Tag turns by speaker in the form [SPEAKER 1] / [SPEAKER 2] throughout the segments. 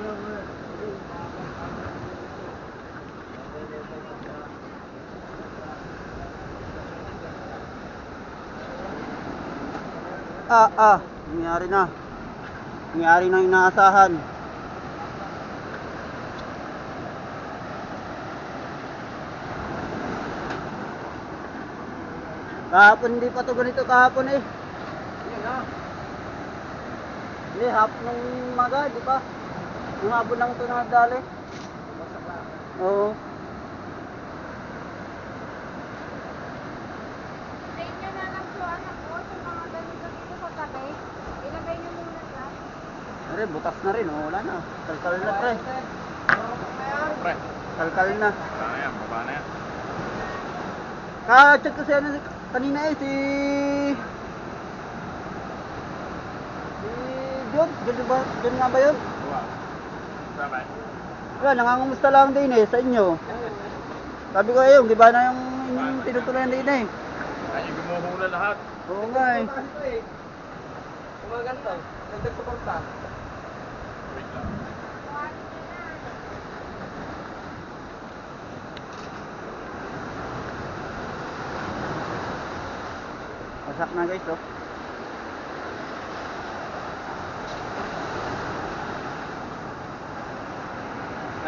[SPEAKER 1] Ah, ah, nangyari na. Nangyari na yung inaasahan. Kahapon hindi pa to ganito kahapon eh. Hindi, hap nung maga, di ba? Nung hapon lang ito. Oo.
[SPEAKER 2] Sa inyo na lang po, anak ko, sa mga ganito dito sa tabi, ilagay niyo muna dyan.
[SPEAKER 1] Pre, butas na rin, oh, wala na. Kalkal na, pre.
[SPEAKER 3] Pre,
[SPEAKER 1] Kalkal na.
[SPEAKER 3] baba na yan, baba na yan.
[SPEAKER 1] Ka-chat ko si ano kanina eh, si... Si John, John ba? John nga ba yun?
[SPEAKER 3] Buwa. Sabay.
[SPEAKER 1] Wala, nangangumusta lang din eh, sa inyo. Sabi ko, eh, di ba na yung tinutuloyan din eh.
[SPEAKER 3] Ay, yung gumuhula lahat.
[SPEAKER 1] Oo nga eh.
[SPEAKER 4] Kumaganda. Nagsuporta.
[SPEAKER 3] Wait lang.
[SPEAKER 1] Wasak na guys, oh.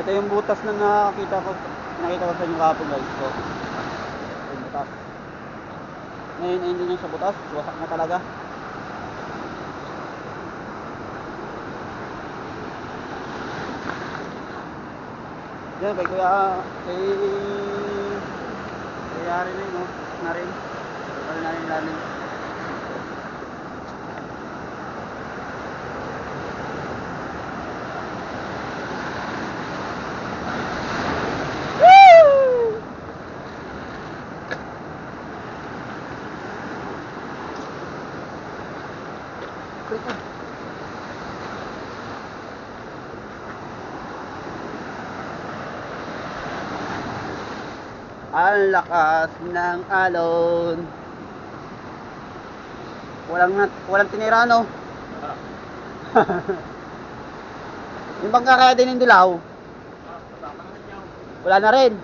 [SPEAKER 1] Ito yung butas na nakakita ko, nakita ko sa inyo kahapon guys. So, yung butas. Ngayon ay hindi na siya butas, wasak na talaga. Yan, kay kuya, kay... Kay Yari na yun, oh. Na rin. Wala na rin lalim. Woo! Ang lakas ng alon. Walang walang tinira no. Yung bang kakaya din ng dilaw, wala na rin.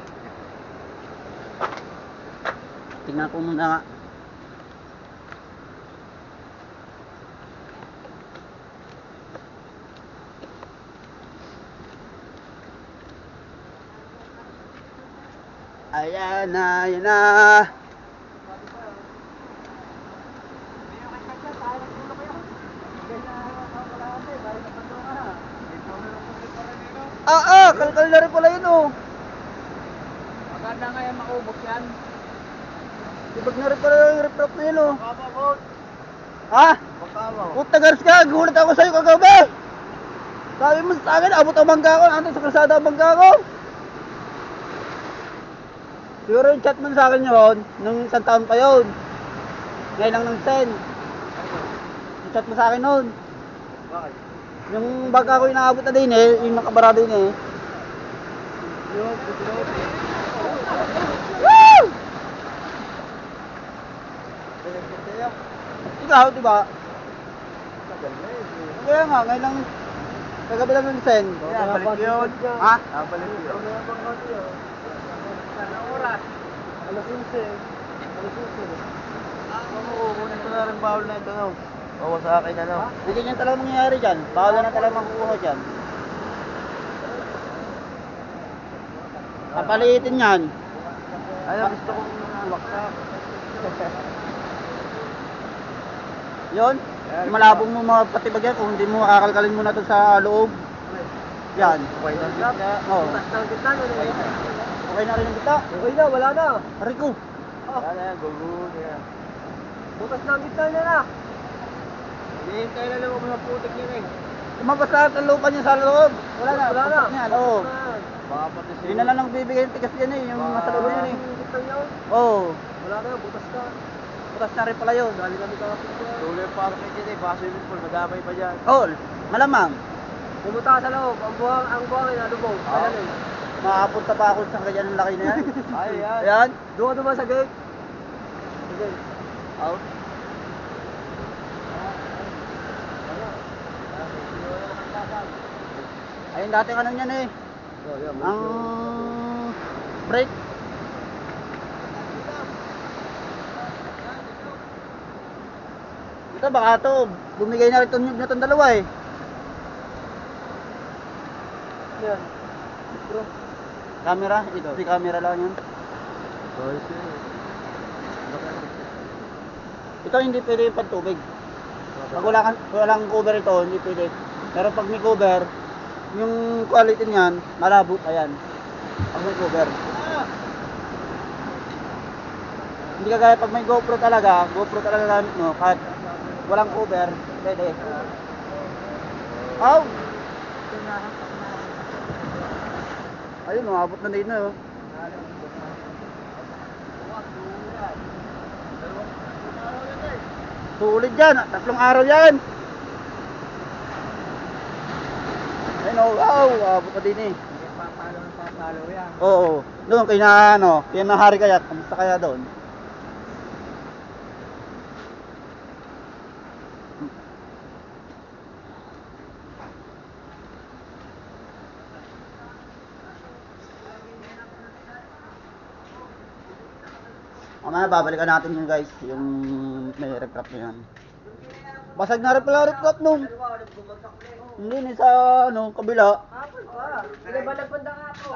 [SPEAKER 1] Tingnan ko muna nga. Ayan na, ayan na. Ah, ah, kalkal na rin pala yun oh.
[SPEAKER 4] Maganda nga yan maubos yan.
[SPEAKER 1] Ibag na rin pala yung rip-rap na yun oh.
[SPEAKER 4] Kababot.
[SPEAKER 1] Ha?
[SPEAKER 4] Bakawa.
[SPEAKER 1] Puta gars ka, gulat ako sa'yo kagabi. Sabi mo sa akin, abot ang bangka ko, nandun sa kalsada ang bangka ko. Siguro yung chat mo sa akin yun, nung isang taon pa yun. Ngayon lang ng send. Yung chat mo sa akin noon.
[SPEAKER 4] Bakit?
[SPEAKER 1] Yung bangka ko inaabot na din eh, yung nakabarado din eh.
[SPEAKER 4] Putilot.
[SPEAKER 1] Woo! Ikaw, di ba? Kaya nga, ngayon lang, kagabi lang ng send.
[SPEAKER 4] Yeah, balik yun.
[SPEAKER 1] Ha?
[SPEAKER 4] Ah, balik yun. Sana oras. Alas 11. Alas 11. Ah, kukunin ko na rin bawal na ito, no? Oo, sa akin, ano?
[SPEAKER 1] Hindi ganyan talaga mangyayari dyan. Bawal na talaga makukuha dyan. Papaliitin yan.
[SPEAKER 4] Ano, gusto kong waksak.
[SPEAKER 1] Yon. Malabong mo mapatibag yan kung hindi mo akakalkalin muna to sa loob. Yan.
[SPEAKER 4] Okay na gitna. Gitna eh.
[SPEAKER 1] Okay na rin ang kita.
[SPEAKER 4] Okay na, wala na.
[SPEAKER 1] Rico.
[SPEAKER 4] Wala na yan, gugu na. Butas ng gitna niya na. Hinihintay na lang ako mga putik niya eh.
[SPEAKER 1] Lumabas lahat ang lupa niya sa loob. Wala na.
[SPEAKER 4] Wala na.
[SPEAKER 1] Yan, oo.
[SPEAKER 4] Baka pati si...
[SPEAKER 1] Yun na lang ang bibigay ng tigas yan eh. Yung nasa loob yan eh.
[SPEAKER 4] Gitna niya.
[SPEAKER 1] Oo.
[SPEAKER 4] Wala na, butas na.
[SPEAKER 1] Butas na rin pala yun.
[SPEAKER 4] Dali kami kakapit niya. Tuloy yung parking niya eh. Baka swimming pool, madamay pa dyan.
[SPEAKER 1] Oo. Malamang.
[SPEAKER 4] Pumunta ka sa loob. Ang buhang, ang buhangin, ano po?
[SPEAKER 1] Oo. Makapunta pa ako sa ganyan ang laki na yan.
[SPEAKER 4] Ay, yan.
[SPEAKER 1] Ayan.
[SPEAKER 4] Doon ka naman sa gate. Sige.
[SPEAKER 1] Out. Ayun dating ano niyan eh.
[SPEAKER 4] Oh, yan,
[SPEAKER 1] Ang brake. Ito baka to, bumigay na rin itong na itong dalawa eh.
[SPEAKER 4] Yan. Bro.
[SPEAKER 1] Camera, ito, di camera lang yun.
[SPEAKER 4] Oh, ito
[SPEAKER 1] hindi pwede yung pantubig. Pag wala kang, walang cover ito, hindi pwede. Pero pag may cover, yung quality niyan, malabo pa yan. Pag may cover. Hindi kagaya pag may GoPro talaga, GoPro talaga gamit mo, kahit walang cover, pwede. Aw! Ayun, umabot na din na oh. Sulit yan, tatlong araw yan. Ayun oh, wow, abot na din eh.
[SPEAKER 4] Papalo papalo yan.
[SPEAKER 1] Oo, doon kay na ano, kaya nahari kaya, kamusta kaya doon? Mamaya babalikan natin yun guys, yung may recraft na yan. Basag na rin pala recraft nung. Hindi ni sa ano, kabila.
[SPEAKER 2] Hapon pa. Hindi ba nagpunta po?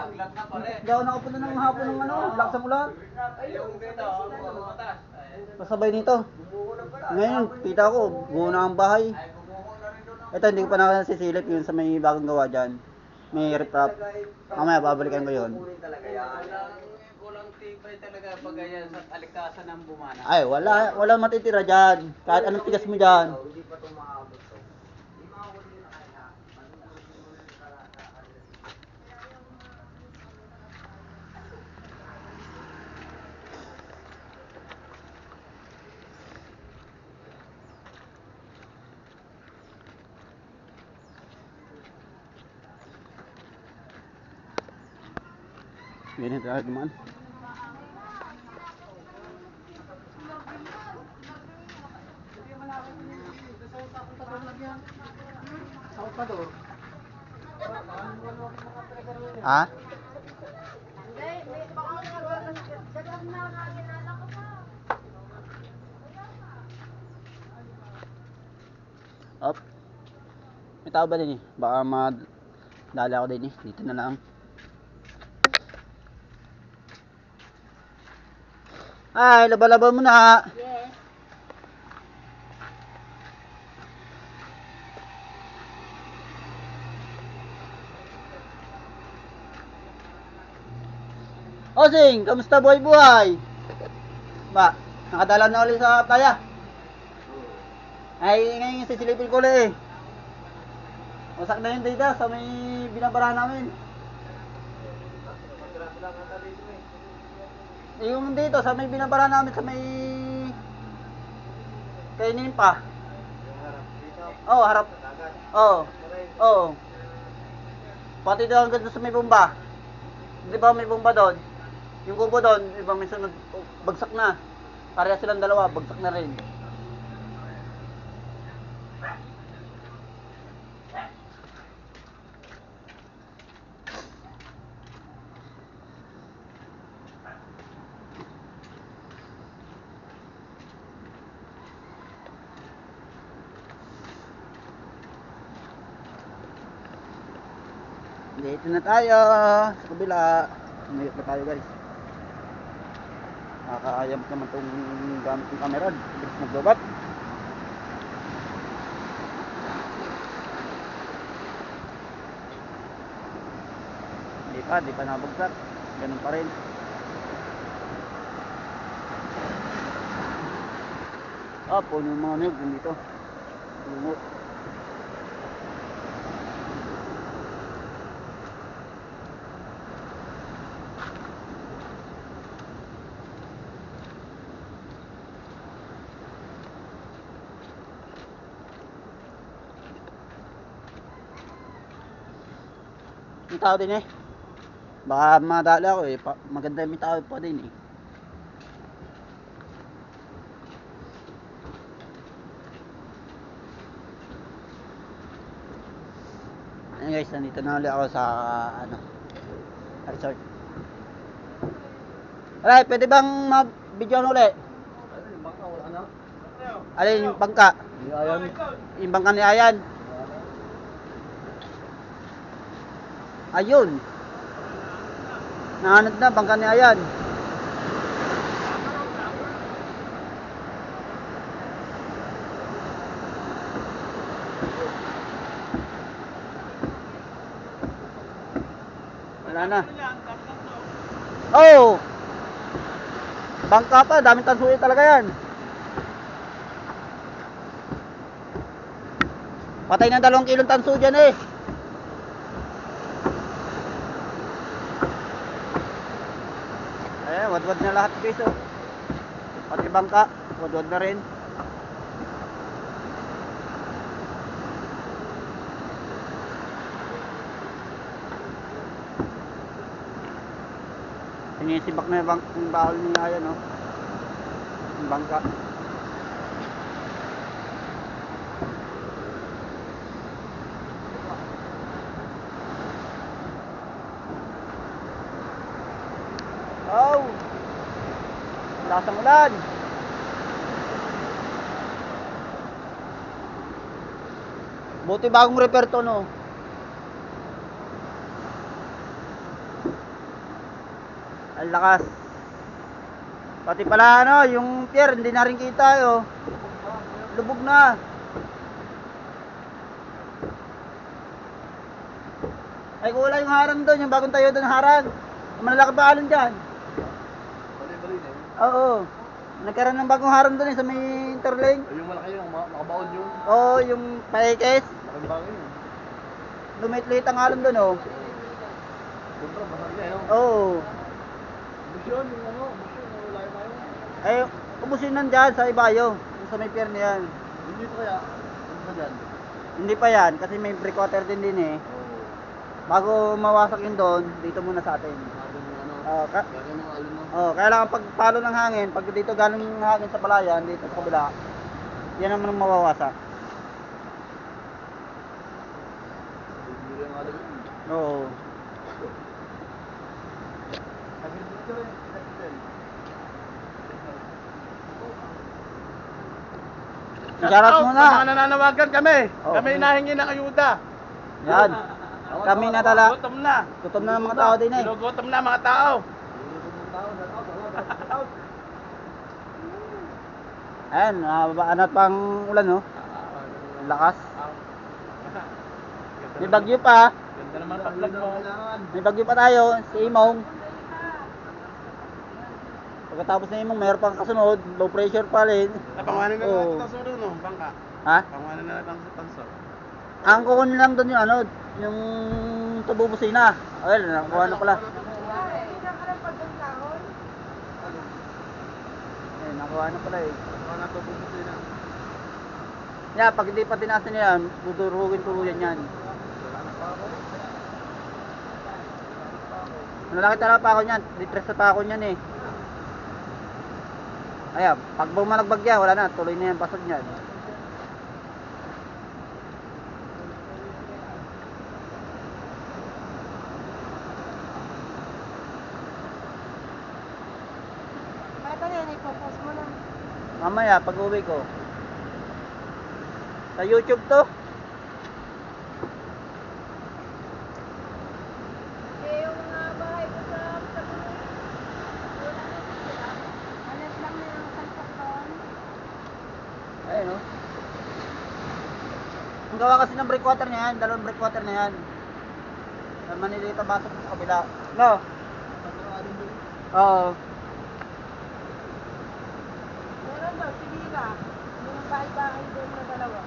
[SPEAKER 1] Hindi ako nakapunta ng hapon ng ano, ng ulan.
[SPEAKER 2] Ayun,
[SPEAKER 1] Pasabay nito. Ngayon, kita ko, buo na ang bahay. Ito, hindi ko pa nakasisilip yun sa may bagong gawa dyan. May riprap. Mamaya, babalikan ko yun.
[SPEAKER 5] Kulang tibay talaga pag ganyan sa alikasan ng bumana.
[SPEAKER 1] Ay, wala, wala matitira dyan. Kahit anong tigas mo dyan.
[SPEAKER 2] Hindi, baka na nakakilala ko pa.
[SPEAKER 1] Up. May tao ba din eh? Baka madala ako din eh. Dito na lang. Ay, laba-laba mo na.
[SPEAKER 2] Yes.
[SPEAKER 1] Osing, kamusta buhay-buhay? Ba, nakadala na ulit sa playa? Ay, ngayon sisilipin ko ulit eh. Wasak na yun dito sa may binabara namin. Eh, Yung dito sa may binabara namin sa may kainin pa. Oh, harap. Oo. Oo. Pati doon hanggang sa may bomba. Di ba may bomba doon? Yung kubo doon, may sunod, oh, bagsak na. Pareha silang dalawa, bagsak na rin. Dito na tayo sa kabila. Umayot na tayo guys. Nakakaayam naman itong gamit ng camera. Bilis magbabat. Hindi pa, di pa nabagsak. Ganun pa rin. Ah, puno yung mga niyog dito. Lumot. May tao din eh. Baka madali ako eh. Pa- maganda may tao pa din eh. Ayun guys, nandito na ulit ako sa ano resort. Alright, pwede bang ma-video ulit?
[SPEAKER 4] Yung bangka? Wala na?
[SPEAKER 1] Alin yung bangka?
[SPEAKER 4] Hindi ayan.
[SPEAKER 1] Yung bangka ni Ayan. Ayun. Nahanap na bangka ni Ayan. Wala na. Oh! Bangka pa, daming tansuyo talaga yan. Patay na dalawang kilong tanso dyan eh. Wadwad na lahat guys. Pati bangka, wadwad na rin. Sinisibak na yung, bang, yung bahol nila yan oh. Yung bangka. Oh! Lasang ulan! Buti bagong repair no? Ang lakas. Pati pala, ano, yung pier, hindi na rin kita, oh. Lubog na. Ay, wala yung harang doon, yung bagong tayo doon harang. Malalaki pa alon dyan.
[SPEAKER 4] Na yun.
[SPEAKER 1] Oo. Nagkaroon ng bagong harang doon eh, sa may interlink.
[SPEAKER 4] Ay, yung malaki yung ma- nakabaon yun.
[SPEAKER 1] Oo, yung paikes.
[SPEAKER 4] Bagay yun.
[SPEAKER 1] Lumit-lit ang alon doon, oh.
[SPEAKER 4] Sobra, mahal niya, no?
[SPEAKER 1] Oo.
[SPEAKER 4] Busyon, yung ano, busyon, yung wala yung mayo.
[SPEAKER 1] Ay, ubusin nandyan sa Ibayo. Yung sa may pier na yan.
[SPEAKER 4] Hindi ito kaya, ano ba dyan?
[SPEAKER 1] Hindi pa yan, kasi may breakwater din din eh.
[SPEAKER 4] Oo.
[SPEAKER 1] Bago mawasak yun doon, dito muna sa atin. Oo, ka oh, kailangan pag palo ng hangin, pag dito galing yung hangin sa palayan, dito sa kabila, yan naman ang mawawasak. Oo. Shoutout
[SPEAKER 3] Out,
[SPEAKER 1] muna.
[SPEAKER 3] Mga nananawagan kami.
[SPEAKER 1] Oo.
[SPEAKER 3] Kami nahingi ng ayuda.
[SPEAKER 1] Yan. Kami na tala.
[SPEAKER 3] Gutom na.
[SPEAKER 1] Gutom na ng mga tao din eh.
[SPEAKER 3] Ginugutom na mga tao.
[SPEAKER 1] Ayan, anat pang ulan no. Ang lakas. May bagyo pa.
[SPEAKER 3] Ganda naman pa-vlog mo.
[SPEAKER 1] May bagyo pa tayo, si Imong. Pagkatapos na Imong, mayroon pang kasunod, low pressure pa rin.
[SPEAKER 3] Napangalan na ito tanso doon, no? Bangka.
[SPEAKER 1] Ha?
[SPEAKER 3] Pangalan na lang sa tanso.
[SPEAKER 1] Ang kukunin lang doon yung ano, yung tubo busina. Ayun, nakuha na pala. Ayun, nakuha na pala eh.
[SPEAKER 3] Ano na ito bumusin na?
[SPEAKER 1] Yeah, pag hindi pa tinasin niya yan, dudurugin tuluyan yan. Malaki talaga pa ako niyan, litres na pa ako niyan eh. Ayan, pag bumalagbag yan, wala na, tuloy na yan pasod niyan.
[SPEAKER 2] Ito na yan, ipopost mo lang.
[SPEAKER 1] Mamaya, pag uwi ko. Sa YouTube to.
[SPEAKER 2] Doon.
[SPEAKER 1] Ayun oh. Ang gawa kasi ng breakwater na yan, dalawang breakwater na yan. Manilita basok sa kabila. No? Oo.
[SPEAKER 2] Meron ka. Yung bahay-bahay doon na dalawa.